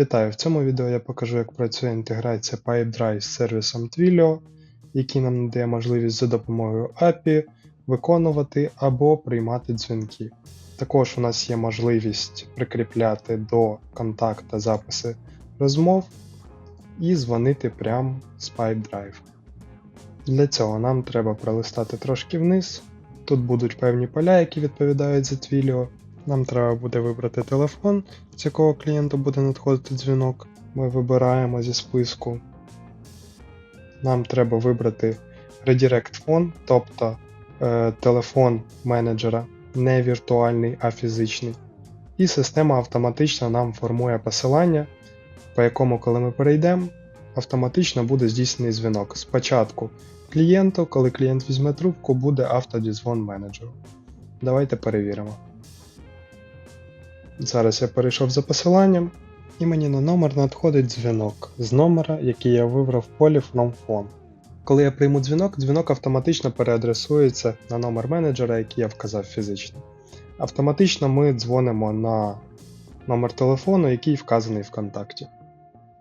Вітаю! В цьому відео я покажу, як працює інтеграція PipeDrive з сервісом Twilio, який нам надає можливість за допомогою API виконувати або приймати дзвінки. Також у нас є можливість прикріпляти до контакта записи розмов і дзвонити прямо з PipeDrive. Для цього нам треба пролистати трошки вниз. Тут будуть певні поля, які відповідають за Twilio. Нам треба буде вибрати телефон, з якого клієнту буде надходити дзвінок. Ми вибираємо зі списку. Нам треба вибрати Redirect Phone, тобто е, телефон менеджера, не віртуальний, а фізичний. І система автоматично нам формує посилання, по якому, коли ми перейдемо, автоматично буде здійснений дзвінок. Спочатку клієнту, коли клієнт візьме трубку, буде автодізвон менеджеру. Давайте перевіримо. Зараз я перейшов за посиланням, і мені на номер надходить дзвінок з номера, який я вибрав в полі From Phone. Коли я прийму дзвінок, дзвінок автоматично переадресується на номер менеджера, який я вказав фізично. Автоматично ми дзвонимо на номер телефону, який вказаний в контакті.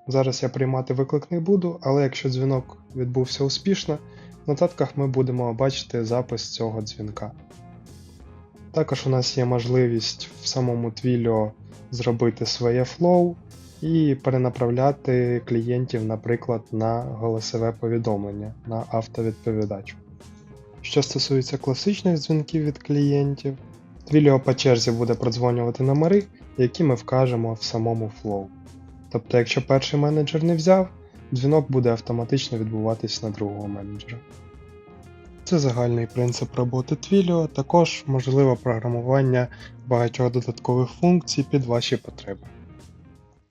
Зараз я приймати виклик не буду, але якщо дзвінок відбувся успішно, в нотатках ми будемо бачити запис цього дзвінка. Також у нас є можливість в самому Twilio зробити своє флоу і перенаправляти клієнтів, наприклад, на голосове повідомлення на автовідповідач. Що стосується класичних дзвінків від клієнтів, Twilio по черзі буде продзвонювати номери, які ми вкажемо в самому флоу. Тобто, якщо перший менеджер не взяв, дзвінок буде автоматично відбуватись на другого менеджера. Це загальний принцип роботи Twilio, також можливе програмування багатьох додаткових функцій під ваші потреби.